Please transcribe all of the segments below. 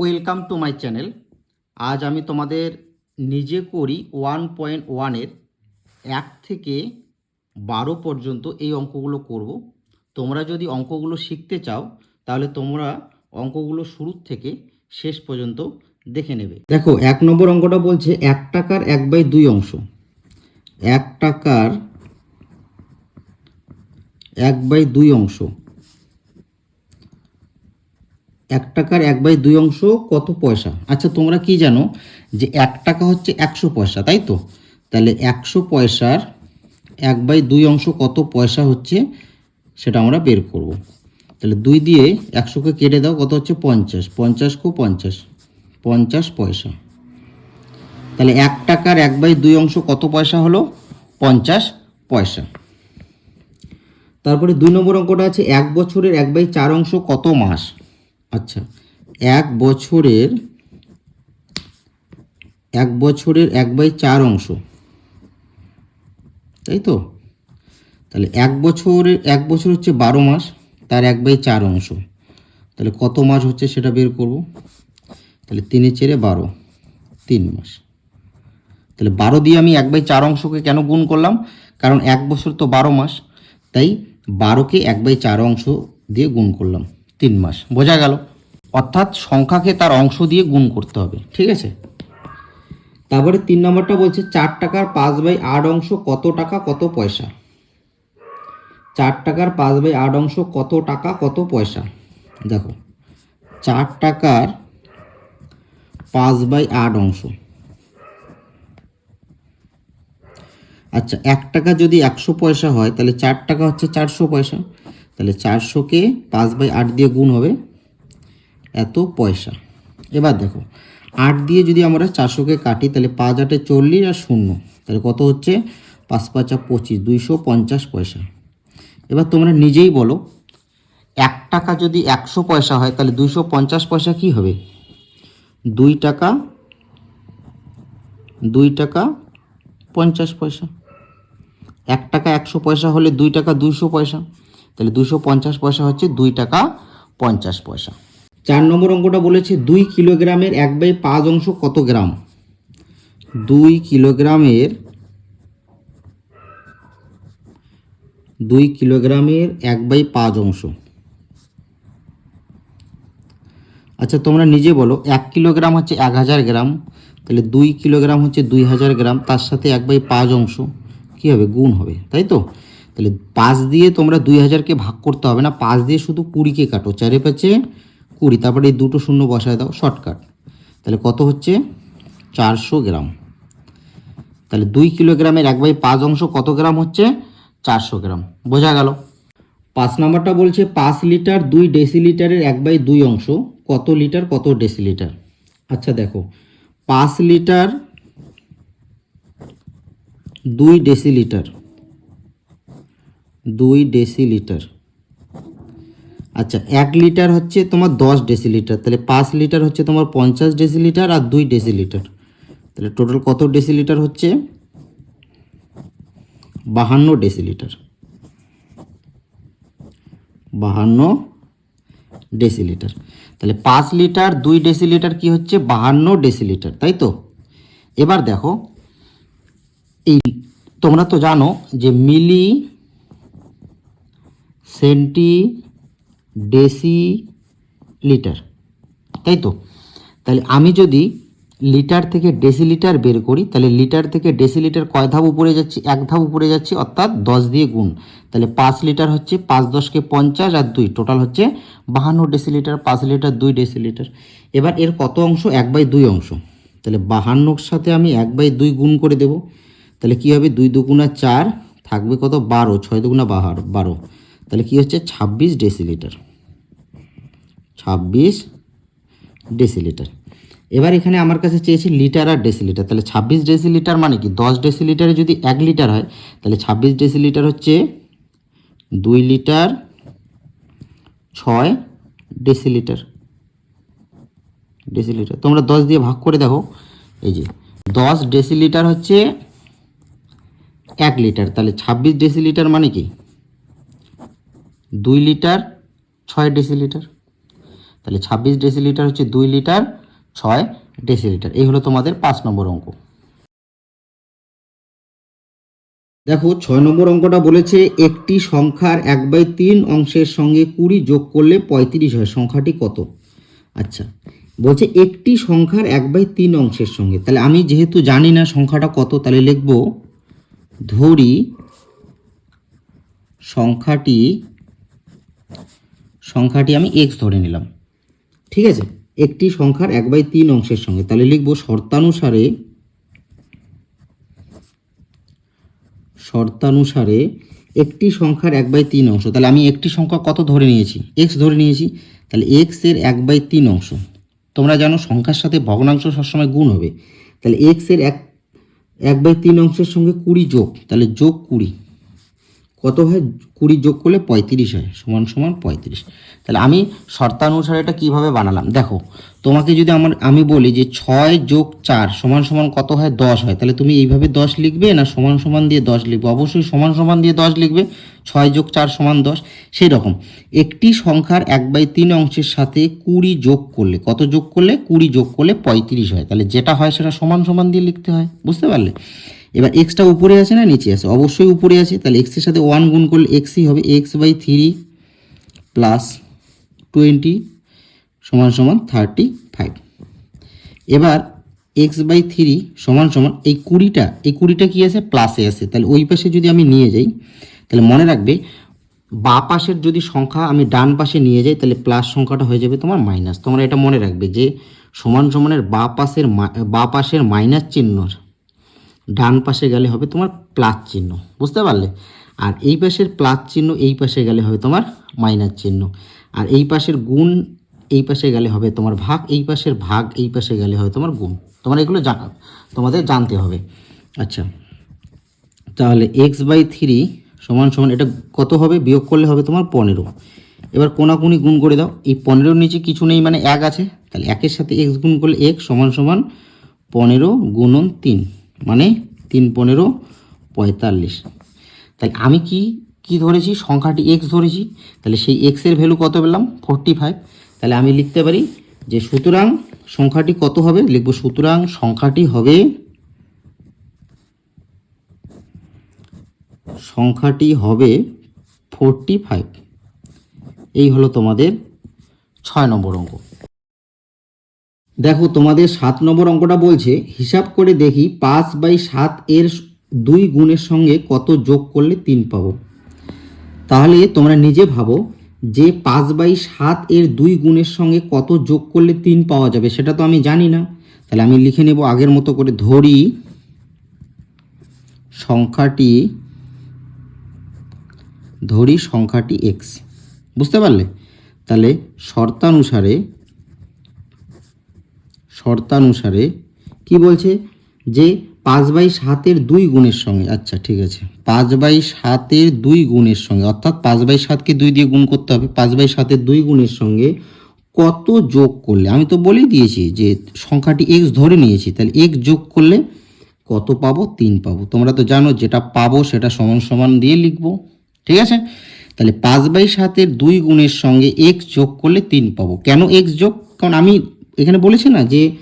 Welcome to my channel. আজ আমি তোমাদের নিজে করি ওয়ান পয়েন্ট ওয়ানের এক থেকে বারো পর্যন্ত এই অঙ্কগুলো করব। তোমরা যদি অঙ্কগুলো শিখতে চাও, তাহলে তোমরা অঙ্কগুলো শুরু থেকে শেষ পর্যন্ত দেখে নেবে। দেখো, এক নম্বর অঙ্কটা বলছে এক টাকার এক বাই দুই অংশ। এক টাকার এক বাই দুই অংশ। এক টাকার এক বাই দুই অংশ কত পয়সা? আচ্ছা তোমরা কি জানো যে এক টাকা হচ্ছে একশো পয়সা, তাই তো? তাহলে একশো পয়সার এক বাই দুই অংশ কত পয়সা হচ্ছে সেটা আমরা বের করব। তাহলে দুই দিয়ে একশোকে কেটে দাও, কত হচ্ছে পঞ্চাশ? পঞ্চাশ কো পঞ্চাশ। পঞ্চাশ পয়সা। তাহলে এক টাকার এক বাই দুই অংশ কত পয়সা হলো? পঞ্চাশ পয়সা। তারপরে দুই নম্বর অঙ্কটা আছে, এক বছরের এক বাই চার অংশ কত মাস? আচ্ছা এক বছরের এক বছরের এক বাই চার অংশ। তাই তো? তাহলে এক বছরের, এক বছর হচ্ছে বারো মাস, তার এক বাই চার অংশ। তাহলে কত মাস হচ্ছে সেটা বের করব? তাহলে তিনে চেরে বারো, তিন মাস। তাহলে বারো দিয়ে আমি এক বাই চার অংশকে কেন গুণ করলাম? কারণ এক বছর তো বারো মাস, তাই বারোকে এক বাই চার অংশ দিয়ে গুণ করলাম, তিন মাস। বোঝা গেল? অর্থাৎ সংখ্যাকে তার অংশ দিয়ে গুণ করতে হবে, ঠিক আছে? তারপরে তিন নম্বরটা বলছে, চার টাকার পাঁচ বাই আট অংশ কত টাকা, কত পয়সা? চার টাকার পাঁচ বাই আট অংশ কত টাকা, কত পয়সা? দেখো, চার টাকার পাঁচ বাই আট অংশ। আচ্ছা এক টাকা যদি একশো পয়সা হয়, তাহলে চার টাকা হচ্ছে চারশো পয়সা। তাহলে চারশোকে পাঁচ বাই আট দিয়ে গুণ হবে এত পয়সা। এবার দেখো, আট দিয়ে যদি আমরা চারশোকে কাটি, তাহলে পাঁচ আটে চল্লিশ আর শূন্য, তাহলে কত হচ্ছে? পাঁচ পাঁচা পঁচিশ, দুইশো পঞ্চাশ পয়সা। এবার তোমরা নিজেই বলো, এক টাকা যদি একশো পয়সা হয়, তাহলে দুইশো পঞ্চাশ পয়সা কি হবে? দুই টাকা দুই টাকা পঞ্চাশ পয়সা। এক টাকা একশো পয়সা হলে দুই টাকা দুইশো পয়সা, তাহলে দুশো পঞ্চাশ পয়সা হচ্ছে দুই টাকা পঞ্চাশ পয়সা। চার নম্বর অঙ্কটা বলেছে দুই কিলোগ্রামের এক বাই পাঁচ অংশ কত গ্রাম? দুই কিলোগ্রামের দুই কিলোগ্রামের এক বাই পাঁচ অংশ। আচ্ছা তোমরা নিজে বলো, এক কিলোগ্রাম হচ্ছে এক হাজার গ্রাম, তাহলে দুই কিলোগ্রাম হচ্ছে দুই হাজার গ্রাম, তার সাথে এক বাই পাঁচ অংশ, কী হবে? গুণ হবে, তাই তো? তাহলে পাঁচ দিয়ে তোমরা দুই হাজারকে ভাগ করতে হবে না, পাঁচ দিয়ে শুধু কুড়িকে কাটো, চারে পাঁচে কুড়ি, তারপরে এই দুটো শূন্য বসায় দাও শর্টকাট তাহলে কত হচ্ছে? চারশো গ্রাম। তাহলে দুই কিলোগ্রামের এক বাই পাঁচ অংশ কত গ্রাম হচ্ছে? চারশো গ্রাম। বোঝা গেল? পাঁচ নাম্বারটা বলছে পাঁচ লিটার দুই ডেসিলিটারের এক বাই দুই অংশ। কত লিটার, কত ডেসিলিটার? আচ্ছা দেখো, পাঁচ লিটার দুই ডেসিলিটার। দুই ডেসিলিটার। আচ্ছা এক লিটার হচ্ছে তোমার দশ ডেসিলিটার তাহলে পাঁচ লিটার হচ্ছে তোমার পঞ্চাশ ডেসিলিটার আর দুই ডেসিলিটার তাহলে টোটাল কত ডেসিলিটার হচ্ছে? বাহান্ন ডেসিলিটার বাহান্ন ডেসিলিটার তাহলে পাঁচ লিটার, দুই ডেসিলিটার কি হচ্ছে? বাহান্ন ডেসিলিটার তাই তো? এবার দেখো, এই তোমরা তো জানো যে মিলি সেন্টি ডেসি লিটার তাই তো? তাহলে আমি যদি লিটার থেকে ডেসিলিটার বের করি, তাহলে লিটার থেকে ডেসিলিটার কয় ধাপ উপরে যাচ্ছি? এক ধাপ উপরে যাচ্ছি, অর্থাৎ দশ দিয়ে গুণ। তাহলে পাঁচ লিটার হচ্ছে পাঁচ দশকে পঞ্চাশ আর দুই টোটাল হচ্ছে বাহান্ন ডেসিলিটার পাঁচ লিটার দুই ডেসিলিটার এবার এর কত অংশ? এক বাই দুই অংশ। তাহলে বাহান্নর সাথে আমি এক বাই দুই গুণ করে দেব। তাহলে কী হবে? দুই দুগুণা চার থাকবে কত? বারো, ছয় দুগুণা বাহার, বারো। তাহলে কী হচ্ছে? ছাব্বিশ ডেসিলিটার ছাব্বিশ ডেসিলিটার। এবার এখানে আমার কাছে চেয়েছে লিটার আর ডেসিলিটার। তাহলে ছাব্বিশ ডেসিলিটার মানে কি? দশ ডেসিলিটারে যদি এক লিটার হয়, তাহলে ছাব্বিশ ডেসিলিটার হচ্ছে দুই লিটার ছয় ডেসিলিটার। ডেসিলিটার। তোমরা দশ দিয়ে ভাগ করে দেখো। এই যে, দশ ডেসিলিটার হচ্ছে এক লিটার। তাহলে ছাব্বিশ ডেসিলিটার মানে কি? দুই লিটার, ছয় ডেসিলিটার। তাহলে ছাব্বিশ ডেসিলিটার হচ্ছে দুই লিটার, ছয় ডেসিলিটার এই হলো তোমাদের পাঁচ নম্বর অঙ্ক। দেখো, ছয় নম্বর অঙ্কটা বলেছে একটি সংখ্যার এক বাই তিন অংশের সঙ্গে কুড়ি যোগ করলে পঁয়ত্রিশ হয়। সংখ্যাটি কত? আচ্ছা বলছে একটি সংখ্যার এক বাই তিন অংশের সঙ্গে। তাহলে আমি যেহেতু জানি না সংখ্যাটা কত, তাহলে লিখব, ধরি সংখ্যাটি সংখ্যাটি আমি এক্স ধরে নিলাম। ঠিক আছে? একটি সংখ্যার এক বাই তিন অংশের সঙ্গে। তাহলে লিখব শর্তানুসারে শর্তানুসারে একটি সংখ্যার এক বাই তিন অংশ। তাহলে আমি একটি সংখ্যা কত ধরে নিয়েছি? এক্স ধরে নিয়েছি। তাহলে এক্সের এক বাই তিন অংশ। তোমরা জানো সংখ্যার সাথে ভগ্নাংশ সবসময় গুণ হবে। তাহলে এক্সের এক এক বাই তিন অংশের সঙ্গে কুড়ি যোগ। তাহলে যোগ কুড়ি। কত হয়? কুড়ি যোগ করলে পঁয়ত্রিশ হয়, সমান সমান পঁয়ত্রিশ। তাহলে আমি শর্তানুসারে এটা কীভাবে বানালাম? দেখো, তোমাকে যদি আমার, আমি বলি যে ছয় যোগ চার সমান সমান কত হয়? দশ হয়। তাহলে তুমি এইভাবে দশ লিখবে না সমান সমান দিয়ে দশ লিখবে? অবশ্যই সমান সমান দিয়ে দশ লিখবে, ছয় যোগ চার সমান দশ সেই রকম একটি সংখ্যার এক বাই তিন অংশের সাথে কুড়ি যোগ করলে, কত যোগ করলে? কুড়ি যোগ করলে পঁয়ত্রিশ হয়। তাহলে যেটা হয় সেটা সমান সমান দিয়ে লিখতে হয়, বুঝতে পারলে? এবার এক্সটা উপরে আছে না নিচে আছে? অবশ্যই উপরে আছে। তাহলে এক্সের সাথে ওয়ান গুণ করলে এক্সই হবে x by three plus twenty সমান সমান থার্টি ফাইভ এবার এক্স বাই থ্রি সমান সমান এই কুড়িটা এই কুড়িটা কি আছে? প্লাসে আছে। তাহলে ওই পাশে যদি আমি নিয়ে যাই, তাহলে মনে রাখবে বা পাশের যদি সংখ্যা আমি ডান পাশে নিয়ে যাই, তাহলে প্লাস সংখ্যাটা হয়ে যাবে তোমার মাইনাস তোমরা এটা মনে রাখবে যে সমান সমানের বা পাশের বা পাশের মাইনাস চিহ্ন ডান পাশে গেলে হবে তোমার প্লাস চিহ্ন, বুঝতে পারলে? আর এই পাশের প্লাস চিহ্ন, এই পাশে গেলে হবে তোমার মাইনাস চিহ্ন। আর এই পাশের গুণ, এই পাশে গেলে হবে তোমার ভাগ, এই পাশের ভাগ, এই পাশে গেলে হবে তোমার গুণ। তোমার এগুলো জানা তোমাদের জানতে হবে। আচ্ছা তাহলে এক্স বাই থ্রি সমান সমান এটা কত হবে? বিয়োগ করলে হবে তোমার পনেরো। এবার কোনাকুনি গুণ করে দাও। এই পনেরোর নিচে কিছু নেই মানে এক আছে। তাহলে একের সাথে এক্স গুণ করলে এক সমান সমান পনেরো গুণন তিন। মানে তিন পনেরো পঁয়তাল্লিশ। তাহলে আমি কি কি ধরেছি? সংখ্যাটি এক্স ধরেছি। তাহলে সেই এক্সের ভ্যালু কত পেলাম? ফোরটি ফাইভ তাহলে আমি লিখতে পারি যে সুতরাং সংখ্যাটি কত হবে? লিখব সুতরাং সংখ্যাটি হবে সংখ্যাটি হবে ফোরটি ফাইভ এই হলো তোমাদের ছয় নম্বর অঙ্ক। দেখো, তোমাদের সাত নম্বর অঙ্কটা বলছে, হিসাব করে দেখি পাঁচ বাই সাত এর দুই গুণের সঙ্গে কত যোগ করলে তিন পাবো। তাহলে তোমরা নিজে ভাবো যে পাঁচ বাই সাত এর দুই গুণের সঙ্গে কত যোগ করলে তিন পাওয়া যাবে, সেটা তো আমি জানি না। তাহলে আমি লিখে নেব আগের মতো করে, ধরি সংখ্যাটি ধরি সংখ্যাটি এক্স বুঝতে পারলে? তাহলে শর্তানুসারে শর্তানুসারে, কি বলছে? যে পাঁচ বাই সাতের দুই গুণের সঙ্গে আচ্ছা ঠিক আছে। পাঁচ বাই সাতের দুই গুণের সঙ্গে, অর্থাৎ পাঁচ বাই সাতকে দুই দিয়ে গুণ করতে হবে, পাঁচ বাই সাতের দুই গুণের সঙ্গে কত যোগ করলে? আমি তো বলেই দিয়েছি যে সংখ্যাটি এক্স ধরে নিয়েছি, তাহলে এক্স যোগ করলে কত পাবো? তিন পাবো। তোমরা তো জানো, যেটা পাবো সেটা সমান সমান দিয়ে লিখব, ঠিক আছে? তাহলে পাঁচ বাই সাতের দুই গুণের সঙ্গে এক্স যোগ করলে তিন পাবো। কেন এক্স যোগ? কারণ আমি এখানে বলেছে না যে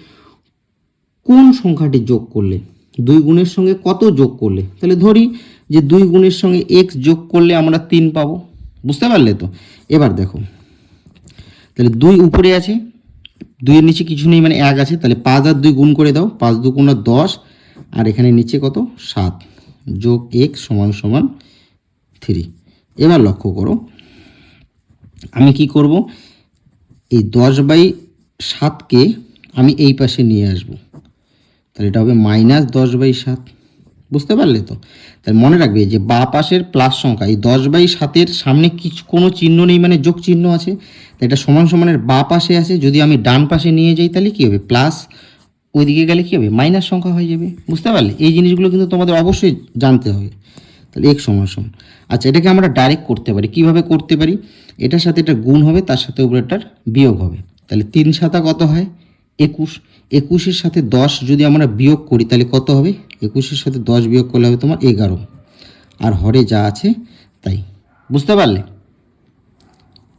কোন সংখ্যাটি যোগ করলে? দুই গুণের সঙ্গে কত যোগ করলে? তাহলে ধরি যে দুই গুণের সঙ্গে এক্স যোগ করলে আমরা তিন পাবো। বুঝতে পারলে তো? এবার দেখো। তাহলে দুই উপরে আছে, দুইয়ের নিচে কিছু নেই মানে এক আছে, তাহলে পাঁচ আর দুই গুণ করে দাও, পাঁচ দু গুণ দশ, আর এখানে নিচে কত? সাত। যোগ এক্স সমান সমান থ্রি। এবার লক্ষ্য করো। আমি কি করব? এই দশ বাই সাতকে আমি এই পাশে নিয়ে আসব। তাহলে এটা হবে মাইনাস দশ বাই সাত। বুঝতে পারলে তো? তাহলে মনে রাখবে যে বা পাশের প্লাস সংখ্যা, এই দশ বাই সাতের সামনে কিছু, কোনো চিহ্ন নেই মানে যোগ চিহ্ন আছে। তো এটা সমান সমানের বা পাশে আছে, যদি আমি ডান পাশে নিয়ে যাই তাহলে কী হবে? প্লাস ওইদিকে গেলে কী হবে? মাইনাস সংখ্যা হয়ে যাবে। বুঝতে পারলে? এই জিনিসগুলো কিন্তু তোমাদের অবশ্যই জানতে হবে। তাহলে এক সমান সমান। আচ্ছা এটাকে আমরা ডাইরেক্ট করতে পারি। কীভাবে করতে পারি? এটার সাথে এটা গুণ হবে, তার সাথে উপরে এটার বিয়োগ হবে। তাহলে তিন সাতা কত হয়? একুশ। একুশের সাথে দশ যদি আমরা বিয়োগ করি, তাহলে কত হবে? একুশের সাথে দশ বিয়োগ করলে হবে তোমার এগারো। আর হরে যা আছে, তাই। বুঝতে পারলে?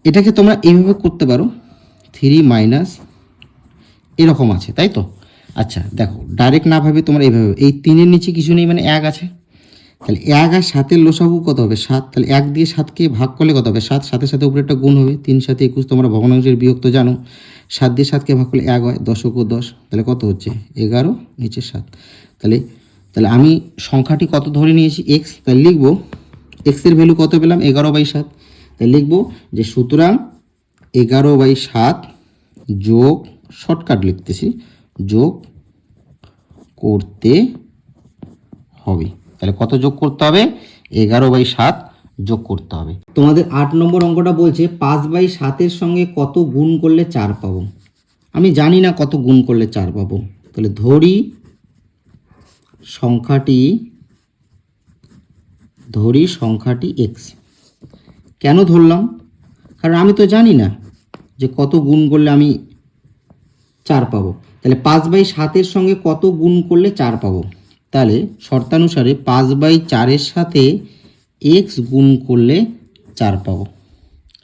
এটাকে তোমরা এইভাবে করতে পারো। থ্রি মাইনাস এরকম আছে, তাই তো? আচ্ছা দেখো, ডাইরেক্ট না ভাবে তোমরা এইভাবে এই তিনের নিচে কিছু নেই মানে এক আছে। তাহলে এক আর সাতের লোসাগু কত হবে? সাত। তাহলে এক দিয়ে সাতকে ভাগ করলে কত হবে? সাত। সাথে সাথে উপরে একটা গুণ হবে। তিন সাথে একুশ তোমরা ভগ্নাংশের বিয়োগ তো জানো। সাত দিয়ে সাতকে ভাগ করলে এক হয়। দশক ও দশ। তাহলে কত হচ্ছে? এগারো, নিচে সাত। তাহলে তাহলে আমি সংখ্যাটি কত ধরে নিয়েছি? এক্স তাহলে লিখব এক্সের ভ্যালু কত পেলাম? এগারো বাই সাত। তাহলে লিখব যে সুতরাং এগারো বাই সাত যোগ শর্টকাট লিখতেছি। যোগ করতে হবে। তাহলে কত যোগ করতে হবে? এগারো বাই সাত যোগ করতে হবে। তোমাদের আট নম্বর অঙ্কটা বলছে, পাঁচ বাই সাতের সঙ্গে কত গুণ করলে চার পাবো? আমি জানি না কত গুণ করলে চার পাবো। তাহলে ধরি, সংখ্যাটি ধরি সংখ্যাটি এক্স কেন ধরলাম? কারণ আমি তো জানি না যে কত গুণ করলে আমি চার পাবো। তাহলে পাঁচ বাই সাতের সঙ্গে কত গুণ করলে চার পাবো? তাহলে শর্তানুসারে পাঁচ বাই চারের সাথে এক্স গুণ করলে চার পাবো।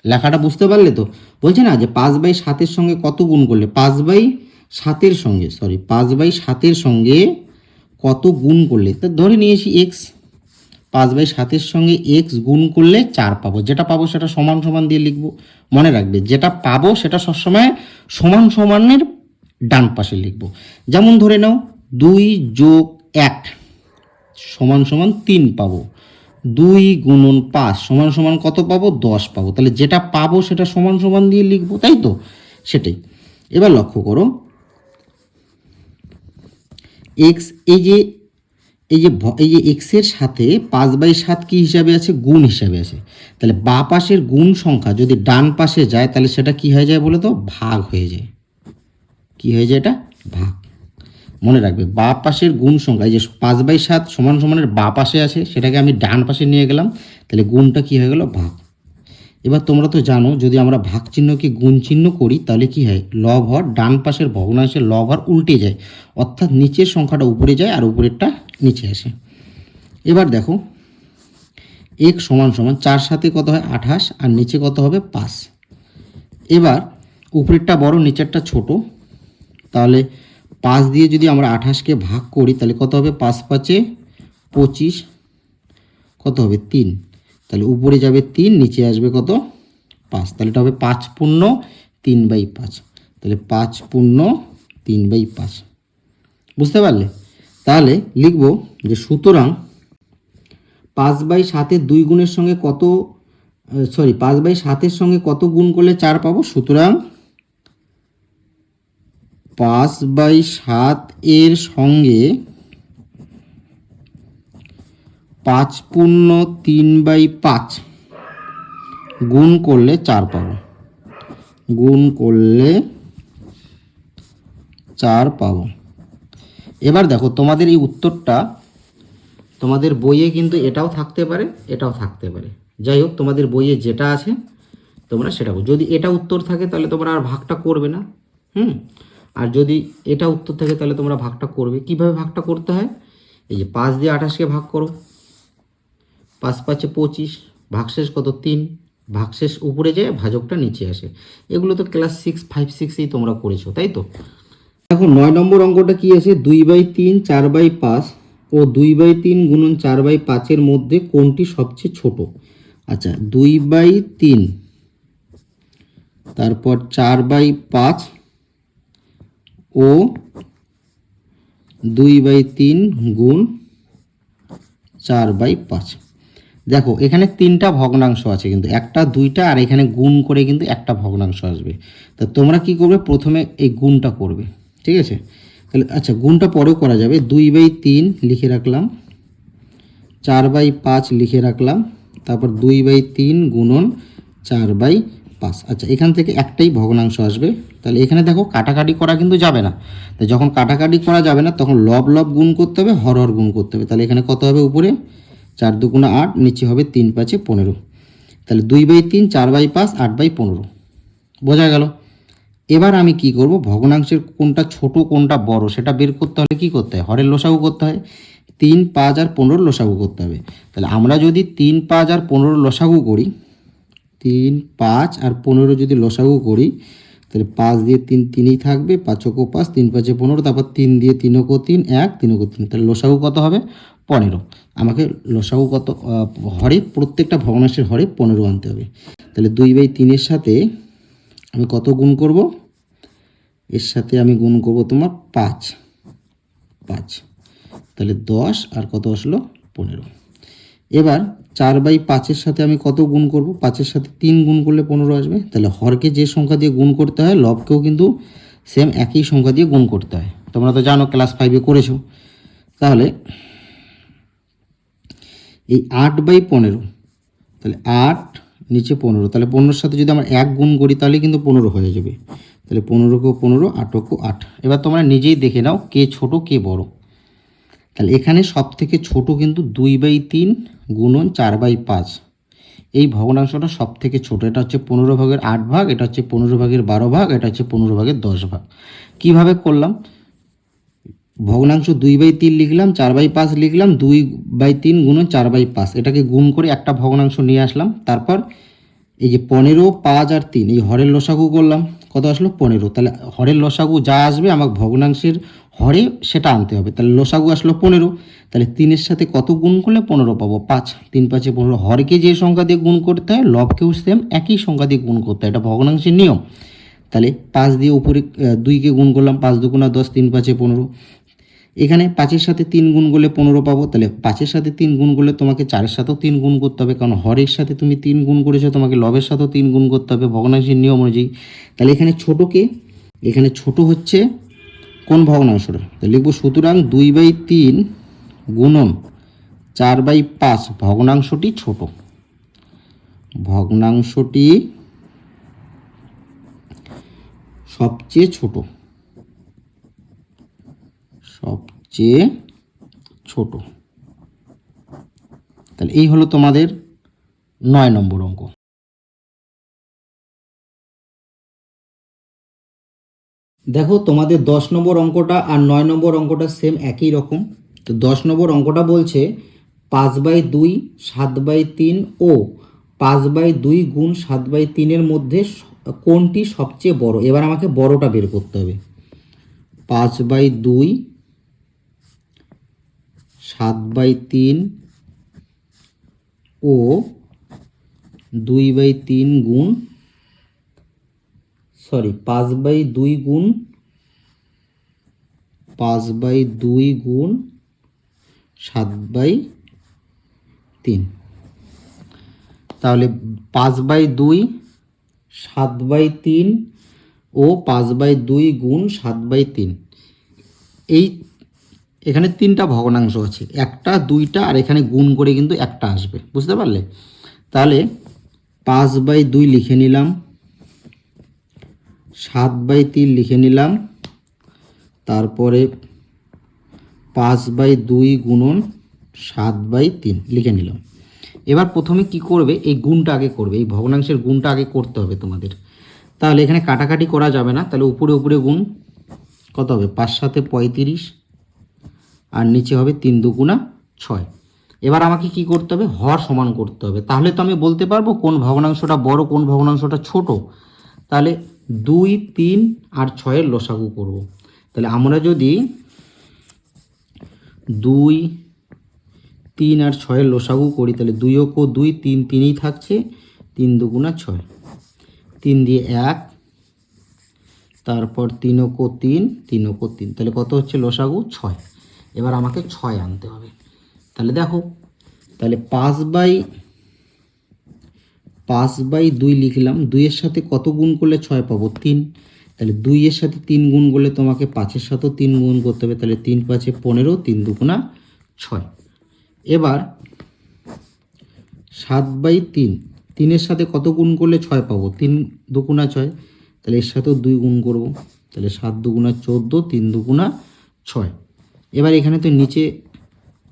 লেখাটা বুঝতে পারলে তো? বলছে না যে পাঁচ বাই সাতের সঙ্গে কত গুণ করলে? পাঁচ বাই সাতের সঙ্গে সরি পাঁচ বাই সাতের সঙ্গে কত গুণ করলে? তা ধরে নিয়েছি এক্স পাঁচ বাই সাতের সঙ্গে এক্স গুণ করলে চার পাবো। যেটা পাবো সেটা সমান সমান দিয়ে লিখব। মনে রাখবে, যেটা পাবো সেটা সবসময় সমান সমানের ডান পাশে লিখব। যেমন ধরে নাও, দুই যোগ এক সমান সমান তিন পাবো। দুই গুণন পাঁচ সমান সমান কত পাবো? দশ পাবো। তাহলে যেটা পাবো সেটা সমান সমান দিয়ে লিখব, তাই তো? সেটাই। এবার লক্ষ্য করো। এক্স এই যে এই যে এই যে এক্সের সাথে পাঁচ বাই সাত কী হিসাবে আছে? গুণ হিসাবে আছে। তাহলে বা পাশের গুণ সংখ্যা যদি ডান পাশে যায়, তাহলে সেটা কি হয়ে যায় বলে তো? ভাগ হয়ে যায়। কি হয়ে যায় এটা? ভাগ। মনে রাখবে, বা পাশের গুণ সংখ্যা যে পাঁচ বাই সাত সমান সমানের বা পাশে আছে, সেটাকে আমি ডান পাশে নিয়ে গেলাম, তাহলে গুণটা কি হয়ে গেল? ভাগ। এবার তোমরা তো জানো, যদি আমরা ভাগ চিহ্নকে গুণ চিহ্ন করি, তাহলে কি হয়? লব হর ডান পাশের ভগ্নাংশের লব হর উল্টে যায়, অর্থাৎ নিচের সংখ্যাটা উপরে যায় আর উপরেরটা নিচে আসে। এবার দেখো, এক সমান সমান চার সাথে কত হয়? আঠাশ, আর নিচে কত হবে? পাঁচ। এবার উপরেরটা বড়, নিচেরটা ছোট, তাহলে পাঁচ দিয়ে যদি আমরা আঠাশকে ভাগ করি, তাহলে কত হবে? পাঁচ পাঁচে পঁচিশ। কত হবে? তিন। তাহলে উপরে যাবে তিন, নিচে আসবে কত? পাঁচ। তাহলে এটা হবে পাঁচ পূর্ণ তিন বাই পাঁচ। তাহলে পাঁচ পূর্ণ তিন বাই পাঁচ। বুঝতে পারলে? তাহলে লিখব যে সুতরাং পাঁচ বাই সাতের দুই গুণের সঙ্গে কত সরি পাঁচ বাই সাতের সঙ্গে কত গুণ করলে চার পাবো? সুতরাং পাঁচ বাই সাত এর সঙ্গে পাঁচ পূর্ণ তিন বাই পাঁচ গুণ করলে চার পাবো। গুণ করলে চার পাবো। এবার দেখো, তোমাদের এই উত্তরটা তোমাদের বইয়ে কিন্তু এটাও থাকতে পারে, এটাও থাকতে পারে। যাই হোক, তোমাদের বইয়ে যেটা আছে তোমরা সেটা যদি এটা উত্তর থাকে, তাহলে তোমরা আর ভাগটা করবে না। হুম? আর যদি এটা উত্তর থাকে, তাহলে তোমরা ভাগটা করবে। কীভাবে ভাগটা করতে হয়? এই যে পাঁচ দিয়ে আঠাশকে ভাগ করো। পাঁচ পাঁচে পঁচিশ, ভাগশেষ কত? তিন। ভাগশেষ উপরে যায় ভাজকটা নিচে আসে। এগুলো তো ক্লাস সিক্স ফাইভ সিক্সেই তোমরা করেছ, তাই তো? দেখো, নয় নম্বর অঙ্কটা কি আছে? দুই বাই তিন, চার বাই পাঁচ ও দুই বাই তিন গুণন চার বাই পাঁচের মধ্যে কোনটি সবচেয়ে ছোট? আচ্ছা দুই বাই তিন, তারপর চার বাই পাঁচ ও দুই বাই তিন গুণ চার বাই পাঁচ। দেখো, এখানে তিনটা ভগ্নাংশ আছে কিন্তু, একটা দুইটা আর এখানে গুণ করে কিন্তু একটা ভগ্নাংশ আসবে। তা তোমরা কি করবে? প্রথমে এই গুণটা করবে, ঠিক আছে? তাহলে আচ্ছা গুণটা পরেও করা যাবে। দুই বাই তিন লিখে রাখলাম, চার বাই পাঁচ লিখে রাখলাম, তারপর দুই বাই তিন গুণন চার বাই পাঁচ আচ্ছা এখান থেকে একটাই ভগ্নাংশ আসবে। তাহলে এখানে দেখো কাটাকাটি করা কিন্তু যাবে না। তো যখন কাটাকাটি করা যাবে না, তখন লব লব গুণ করতে হবে, হর হর গুণ করতে হবে। তাহলে এখানে কত হবে উপরে? চার দুগুণা আট, নিচে হবে তিন পাঁচে পনেরো। তাহলে দুই বাই তিন, চার বাই পাঁচ, আট বাই পনেরো। বোঝা গেল? এবার আমি কি করব? ভগ্নাংশের কোনটা ছোট, কোনটা বড়, সেটা বের করতে হলে কি করতে হয়? হরের লসাগু করতে হয়। তিন, পাঁচ আর পনেরো লসাগু করতে হবে। তাহলে আমরা যদি তিন, পাঁচ আর পনেরো লসাগু করি তিন, পাঁচ আর পনেরো যদি লসাগু করি, তাহলে পাঁচ দিয়ে তিন তিনই থাকবে পাঁচকো পাঁচ, তিন পাঁচে পনেরো, তারপর তিন দিয়ে তিনকো তিন, এক তিনকো তিন, তাহলে লসাগু কত হবে? পনেরো। আমাকে লসাগু কত হরে প্রত্যেকটা ভগ্নাংশের হরে পনেরো আনতে হবে। তাহলে দুই বাই তিনের সাথে আমি কত গুণ করব? এর সাথে আমি গুণ করব তোমার পাঁচ। পাঁচ। তাহলে দশ আর কত আসলো? পনেরো। এবার চার বাই পাঁচের সাথে আমি কত গুণ করব? পাঁচের সাথে তিন গুণ করলে পনেরো আসবে। তাহলে হরকে যে সংখ্যা দিয়ে গুণ করতে হয়, লবকেও কিন্তু সেম একই সংখ্যা দিয়ে গুণ করতে হয়। তোমরা তো জানো ক্লাস ফাইভে করেছ। তাহলে এই আট বাই পনেরো, তাহলে আট নিচে পনেরো, তাহলে পনেরোর সাথে যদি আমরা এক গুণ করি, তাহলে কিন্তু পনেরো হয়ে যাবে। তাহলে পনেরোকেও পনেরো, আটকেও আট। এবার তোমরা নিজেই দেখে নাও, কে ছোট, কে বড়। তাহলে এখানে সব থেকে ছোট কিন্তু দুই বাই তিন গুণন চার বাই পাঁচ। এই ভগ্নাংশটা সব থেকে ছোটো, এটা হচ্ছে পনেরো ভাগের আট ভাগ, এটা হচ্ছে পনেরো ভাগের বারো ভাগ, এটা হচ্ছে পনেরো ভাগের দশ ভাগ। কীভাবে করলাম? ভগ্নাংশ দুই বাই তিন লিখলাম, চার বাই পাঁচ লিখলাম, দুই বাই তিন গুণন চার বাই পাঁচ। এটাকে গুণ করে একটা ভগ্নাংশ নিয়ে আসলাম। তারপর এই যে পনেরো, পাঁচ আর তিন, এই হরের লসাগু করলাম। কত আসলো? পনেরো। তাহলে হরের লসাগু যা আসবে, আমাকে ভগ্নাংশের হরে সেটা আনতে হবে। তাহলে লসাগু আসলো পনেরো, তাহলে তিনের সাথে কত গুণ করলে পনেরো পাবো? পাঁচ। তিন, পাঁচে পনেরো। হরকে যে সংখ্যা দিয়ে গুণ করতে হয়, লবকেও সেম একই সংখ্যা দিয়ে গুণ করতে হয়। এটা ভগ্নাংশের নিয়ম। তাহলে পাঁচ দিয়ে উপরে দুইকে গুণ করলাম, পাঁচ দুগুণা দশ, তিন, পাঁচে পনেরো। এখানে পাঁচের সাথে তিন গুণ করলে পনেরো পাবো। তাহলে পাঁচের সাথে তিন গুণ করলে তোমাকে চারের সাথেও তিন গুণ করতে হবে, কারণ হরের সাথে তুমি তিন গুণ করেছ, তোমাকে লবের সাথেও তিন গুণ করতে হবে, ভগ্নাংশের নিয়ম অনুযায়ী। তাহলে এখানে ছোটকে, এখানে ছোট হচ্ছে কোন ভগ্নাংশটা লিখব, সুতরাং দুই বাই তিন গুণন চার বাই পাঁচ, ভগ্নাংশটি ছোট। ভগ্নাংশটি সবচেয়ে ছোট। সবচেয়ে ছোট। তাহলে এই হলো তোমাদের নয় নম্বর অঙ্ক। দেখো, তোমাদের দশ নম্বর অঙ্কটা আর নয় নম্বর অঙ্কটা সেম একই রকম। তো দশ নম্বর অঙ্কটা বলছে পাঁচ বাই দুই সাত বাই তিন ও পাঁচ বাই দুই গুণ সাত বাই তিনের মধ্যে কোনটি সবচেয়ে বড়? এবার আমাকে বড়টা বের করতে হবে। পাঁচ বাই দুই সাত বাই তিন ও দুই বাই তিন গুণ সরি, পাঁচ বাই দুই গুণ, পাঁচ বাই দুই গুণ সাত বাই তিন। তাহলে পাঁচ বাই দুই, সাত বাই তিন ও পাঁচ বাই দুই গুণ সাত বাই তিন। এই এখানে তিনটা ভগ্নাংশ আছে, একটা, দুইটা, আর এখানে গুণ করে কিন্তু একটা আসবে, বুঝতে পারলে? তাহলে পাঁচ বাই দুই লিখে নিলাম সাত বাই তিন লিখে নিলাম। তারপরে পাঁচ বাই দুই গুণন সাত বাই তিন লিখে নিলাম। এবার প্রথমে কি করবে? এই গুণটা আগে করবে। এই ভগ্নাংশের গুণটা আগে করতে হবে তোমাদের। তাহলে এখানে কাটাকাটি করা যাবে না। তাহলে উপরে উপরে গুণ কত হবে? পাঁচ সাথে পঁয়ত্রিশ আর নিচে হবে তিন দুগুণা ছয়। এবার আমাকে কি করতে হবে? হর সমান করতে হবে। তাহলে তো আমি বলতে পারব কোন ভগ্নাংশটা বড়, কোন ভগ্নাংশটা ছোট। তাহলে দুই, তিন আর ছয়ের লসাগু করব। তাহলে আমরা যদি দুই, তিন আর ছয়ের লসাগু করি, তাহলে দুই ও দুই, তিন, তিনই থাকছে। তিন দুগুণা ছয়। তিন দিয়ে এক, তারপর তিন কো তিন তিন কো তিন। তাহলে কত হচ্ছে লসাগু? ছয়। এবার আমাকে ছয় আনতে হবে। তাহলে দেখো, তাহলে পাঁচ বাই পাঁচ বাই দুই লিখলাম, দুইয়ের সাথে কত গুণ করলে ছয় পাবো? তিন। তাহলে দুইয়ের সাথে তিন গুণ করলে তোমাকে পাঁচের সাথেও তিন গুণ করতে হবে, তাহলে তিন পাঁচে পনেরো, তিন দুগুণা ছয়। এবার সাত বাই তিন, তিনের সাথে কত গুণ করলে ছয় পাবো? তিন দুগুণা ছয়। তাহলে এর সাথেও দুই গুণ করব। তাহলে সাত দুগুণা চোদ্দ, তিন দুগুণা ছয়। এবার এখানে তো নিচে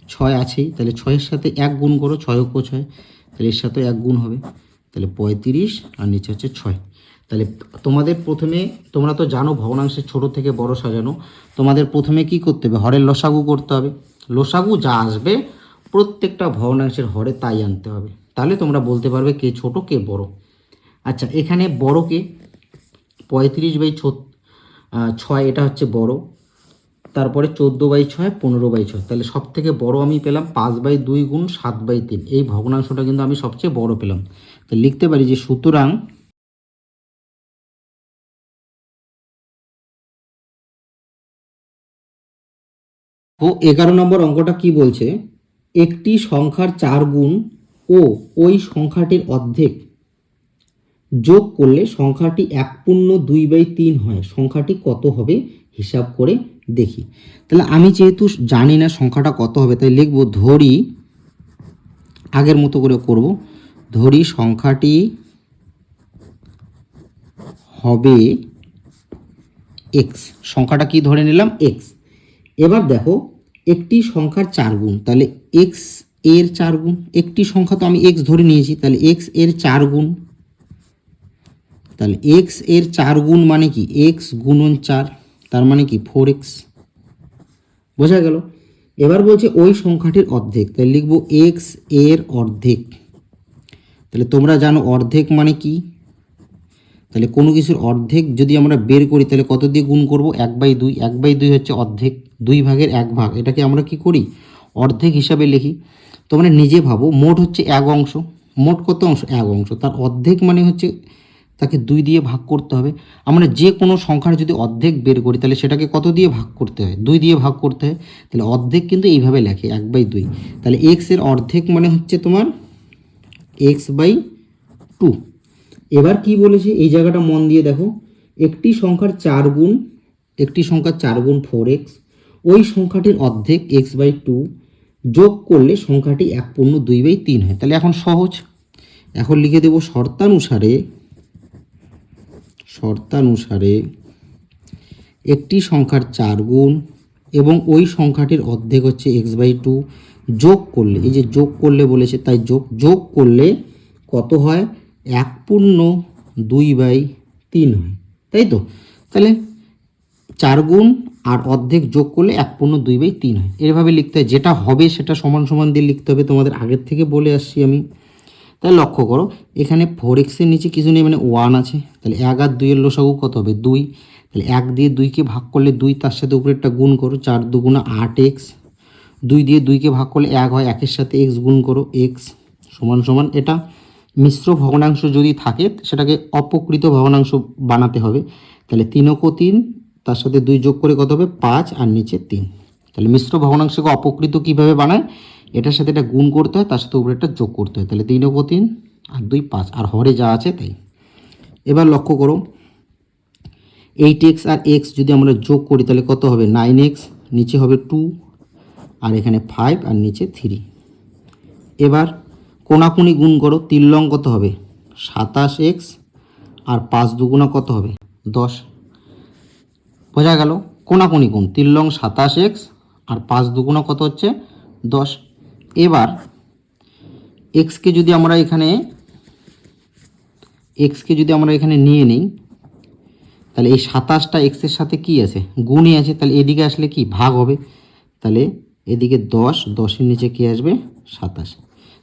ছয় আছেই, তাহলে ছয়ের সাথে এক গুণ করো ছয় ও ছয়। তাহলে এর সাথে এক গুণ হবে। তাহলে পঁয়ত্রিশ আর নিচে হচ্ছে ছয়। তাহলে তোমাদের প্রথমে, তোমরা তো জানো ভগ্নাংশের ছোট থেকে বড় সাজানো, তোমাদের প্রথমে কি করতে হবে? হরের লসাগু করতে হবে। লসাগু যা আসবে, প্রত্যেকটা ভগ্নাংশের হরে তাই আনতে হবে। তাহলে তোমরা বলতে পারবে কে ছোট, কে বড়। আচ্ছা এখানে বড় কে? পঁয়ত্রিশ বাই ছয়, এটা হচ্ছে বড়। তারপরে চোদ্দ বাই ছয়, পনেরো বাই ছয়। তাহলে সব থেকে বড় আমি পেলাম পাঁচ বাই দুই গুণ সাত বাই তিন। এই ভগ্নাংশটা কিন্তু আমি সবচেয়ে বড় পেলাম। তো লিখতে পারি যে সুতরাং ও এগারো নম্বর অঙ্কটা কি বলছে? একটি সংখ্যার চার গুণ ও ওই সংখ্যাটির অর্ধেক যোগ করলে সংখ্যাটি এক পূর্ণ দুই বাই তিন হয়। সংখ্যাটি কত হবে? হিসাব করে দেখি। তাহলে আমি যেহেতু জানি না সংখ্যাটা কত হবে, তাই লিখব ধরি, আগের মতো করে করব। ধরি সংখ্যাটি হবে এক্স সংখ্যাটা কি ধরে নিলাম? এক্স এবার দেখো, একটি সংখ্যার চার গুণ, তাহলে এক্সের চার গুণ, একটি সংখ্যা তো আমি এক্স ধরে নিয়েছি, তাহলে এক্সের চার গুণ। তাহলে এক্সের চার গুণ মানে কি? এক্স গুণন চার। তার মানে কি? ফোর এক্স বোঝা গেল? এবার বলছে ওই সংখ্যাটির অর্ধেক তাহলে লিখব এক্সের অর্ধেক। তাহলে তোমরা জানো অর্ধেক মানে কি? তাহলে কোনো কিছুর অর্ধেক যদি আমরা বের করি, তাহলে কত দিয়ে গুণ করব? এক বাই দুই। এক বাই দুই হচ্ছে অর্ধেক, দুই ভাগের এক ভাগ। এটাকে আমরা কি করি? অর্ধেক হিসাবে লিখি। তোমরা নিজে ভাবো, মোট হচ্ছে এক অংশ। মোট কত অংশ? এক অংশ। তার অর্ধেক মানে হচ্ছে তাকে দুই দিয়ে ভাগ করতে হবে। আমরা যে কোনো সংখ্যার যদি অর্ধেক বের করি, তাহলে সেটাকে কত দিয়ে ভাগ করতে হয়? দুই দিয়ে ভাগ করতে হয়। তাহলে অর্ধেক কিন্তু এইভাবে লেখে, এক বাই দুই। তাহলে এক্সের অর্ধেক মানে হচ্ছে তোমার এক্স বাই টু। এবার কি বলেছে? এই জায়গাটা মন দিয়ে দেখো। একটি সংখ্যার চার গুণ, একটি সংখ্যার চার গুণ ফোর এক্স ওই সংখ্যাটির অর্ধেক এক্স বাই টু যোগ করলে সংখ্যাটি এক পূর্ণ দুই বাই তিন হয়। তাহলে এখন সহজ। এখন লিখে দেব শর্তানুসারে শর্তানুসারে একটি সংখ্যার চার গুণ এবং ওই সংখ্যাটির অর্ধেক হচ্ছে এক্স বাই টু যোগ করলে, এই যে যোগ করলে বলেছে, তাই যোগ যোগ করলে কত হয়? এক পূর্ণ দুই বাই তিন হয়। তাই তো? তাহলে চার গুণ আর অর্ধেক যোগ করলে এক পূর্ণ দুই বাই তিন হয়। এভাবে লিখতে হয়। যেটা হবে সেটা সমান সমান দিয়ে লিখতে হবে। তোমাদের আগের থেকে বলে আসছি আমি। তাহলে লক্ষ্য করো, এখানে ফোর এক্সের নিচে কিছু নেই মানে ওয়ান আছে। তাহলে এক আর দুইয়ের লসাগু কত হবে? দুই। তাহলে এক দিয়ে দুইকে ভাগ করলে দুই, তার সাথে উপরে একটা গুণ করো, চার দুগুণা আট এক্স দুই দিয়ে দুইকে ভাগ করলে এক হয়, একের সাথে এক্স গুণ করো এক্স সমান সমান এটা। মিশ্র ভগ্নাংশ যদি থাকে, সেটাকে অপকৃত ভগ্নাংশ বানাতে হবে। তাহলে তিনকো তিন, তার সাথে দুই যোগ করে কত হবে? পাঁচ, আর নিচে তিন। তাহলে মিশ্র ভগ্নাংশকে অপকৃত কীভাবে বানায়? এটার সাথে এটা গুণ করতে হয়, তার সাথে উপরে একটা যোগ করতে হয়। তাহলে তিনকো তিন আর দুই পাঁচ, আর হরে যা আছে তাই। এবার লক্ষ্য করো, এইট এক্স আর এক্স যদি আমরা যোগ করি, তাহলে কত হবে? নাইন এক্স, নিচে হবে টু, আর এখানে ফাইভ, আর নিচে থ্রি। এবার কোনাকুনি গুণ করো, তিন লং কত হবে? সাতাশ এক্স, আর পাঁচ দুগুণা কত হবে? দশ। বোঝা গেল? কোনাকুনি গুণ, তিন লং সাতাশ এক্স, আর পাঁচ দুগুণা কত হচ্ছে? দশ। এবার এক্সকে যদি আমরা এখানে এক্সকে যদি আমরা এখানে নিয়ে নিই, তাহলে এই সাতাশটা এক্সের সাথে কি আছে? গুণই আছে, তাহলে এদিকে আসলে কি? ভাগ হবে। তাহলে এদিকে দশ, দশের নিচে কি আসবে? সাতাশ।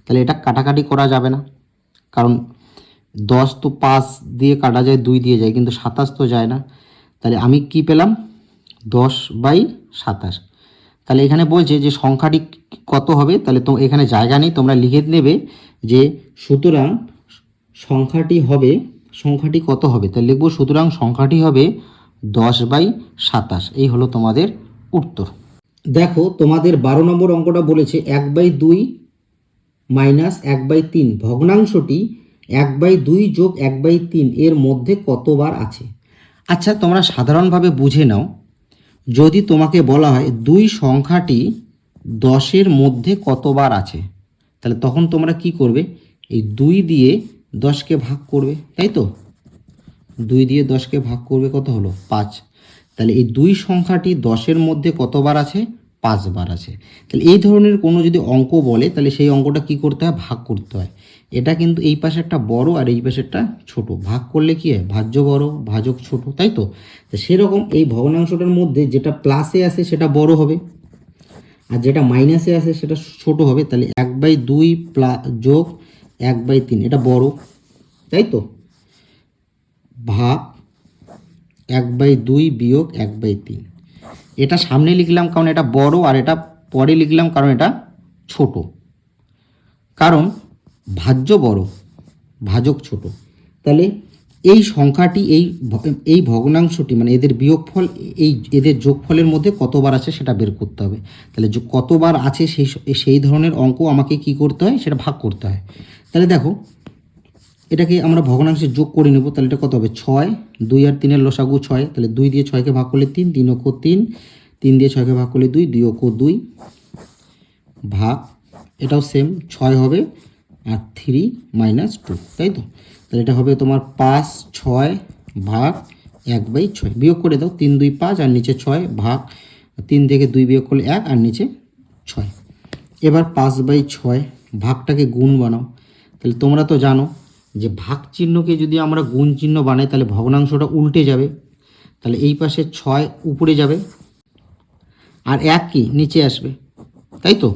তাহলে এটা কাটাকাটি করা যাবে না। কারণ দশ তো পাঁচ দিয়ে কাটা যায়, দুই দিয়ে যায়, কিন্তু সাতাশ তো যায় না। তাহলে আমি কি পেলাম? দশ বাই সাতাশ। তাহলে এখানে বলছে যে সংখ্যাটি কত হবে? তাহলে তো এখানে জায়গা নেই, তোমরা লিখে নেবে যে সুতরাং সংখ্যাটি হবে, সংখ্যাটি কত হবে? তাহলে লিখব সুতরাং সংখ্যাটি হবে দশ বাই সাতাশ। এই হলো তোমাদের উত্তর। দেখো, তোমাদের বারো নম্বর অঙ্কটা বলেছে এক বাই দুই মাইনাস এক বাই তিন। ভগ্নাংশটি এক বাই দুই যোগ এক বাই তিন, এর মধ্যে কতবার আছে? আচ্ছা তোমরা সাধারণভাবে বুঝে নাও যদি তোমাকে বলা হয় দুই সংখ্যাটি দশের মধ্যে কতবার আছে, তাহলে তখন তোমরা কি করবে? এই দুই দিয়ে দশকে ভাগ করবে, তাই তো? দুই দিয়ে দশকে ভাগ করবে কত হলো? পাঁচ। তাহলে এই দুই সংখ্যাটি দশের মধ্যে কতবার আছে? পাঁচবার আছে। তাহলে এই ধরনের কোনো যদি অঙ্ক বলে, তাহলে সেই অঙ্কটা কি করতে হয়? ভাগ করতে হয়। এটা কিন্তু এই পাশে একটা বড় আর এই পাশে একটা ছোট। ভাগ করলে কি হয়? ভাজ্য বড়, ভাজক ছোট, তাই তো? সেরকম এই ভগ্নাংশটার মধ্যে যেটা প্লাসে আছে সেটা বড় হবে। আর যেটা মাইনাসে আছে সেটা ছোট হবে। তাহলে এক বাই দুই প্লা, যোগ এক বাই তিন, এটা বড়, তাই তো? ভাগ এক বাই দুই বিয়োগ এক বাই তিন। এটা সামনে লিখলাম কারণ এটা বড় আর এটা পরে লিখলাম কারণ এটা ছোট। কারণ ভাজ্য বড়, ভাজক ছোট। তাহলে এই সংখ্যাটি, এই এই ভগ্নাংশটি মানে এদের বিয়োগফল, এই এদের যোগফলের মধ্যে কতবার আছে সেটা বের করতে হবে। তাহলে কতবার আছে সেই সেই ধরনের অঙ্ক আমাকে কি করতে হয়? সেটা ভাগ করতে হয়। তাহলে দেখো, এটাকে আমরা ভগ্নাংশে যোগ করে নেব, তাহলে এটা কত হবে? ছয়, দুই আর তিনের লসাগু ছয়, তাহলে দুই দিয়ে ছয়কে ভাগ করলে তিন তিন অক্ষ তিন তিন দিয়ে ছয়কে ভাগ করলে দুই দুই অক্ষ দুই, ভাগ, এটাও সেম ছয় হবে। আর থ্রি মাইনাস টু তাই তো তাহলে এটা হবে তোমার পাঁচ, ছয় ভাগ এক বাই ছয়। বিয়োগ করে দাও, তিন, দুই, পাঁচ, আর নিচে ছয় ভাগ, তিন থেকে দুই বিয়োগ করলে এক, আর নিচে ছয়। এবার পাঁচ বাই ছয় ভাগটাকে গুণ বানাও। তাহলে তোমরা তো জানো যে ভাগ চিহ্নকে যদি আমরা গুণ চিহ্ন বানাই, তাহলে ভগ্নাংশটা উল্টে যাবে। তাহলে এই পাশে ছয় উপরে যাবে, আর এক কি? নিচে আসবে। তাই তো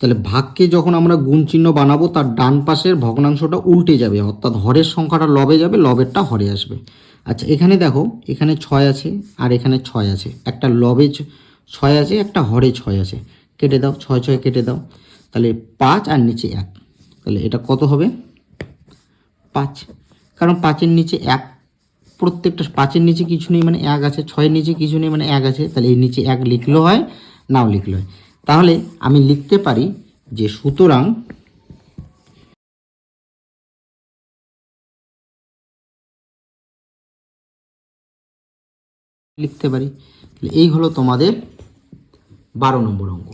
তাহলে ভাগকে যখন আমরা গুণ চিহ্ন বানাবো, তার ডান পাশের ভগ্নাংশটা উল্টে যাবে, অর্থাৎ হরের সংখ্যাটা লবে যাবে, লবেরটা হরে আসবে। আচ্ছা এখানে দেখো, এখানে ছয় আছে আর এখানে ছয় আছে। একটা লবে ছয় আছে, একটা হরে ছয় আছে। কেটে দাও, ছয় ছয় কেটে দাও। তাহলে পাঁচ আর নিচে এক। তাহলে এটা কত হবে? পাঁচ। কারণ পাঁচের নিচে এক, প্রত্যেকটা পাঁচের নিচে কিছু নেই মানে এক আছে, ছয়ের নিচে কিছু নেই মানে এক আছে। তাহলে এর নিচে এক লিখলেও হয়, নাও লিখলে হয়। তাহলে আমি লিখতে পারি যে সুতরাং লিখতে পারি। এই হলো তোমাদের বারো নম্বর অঙ্ক।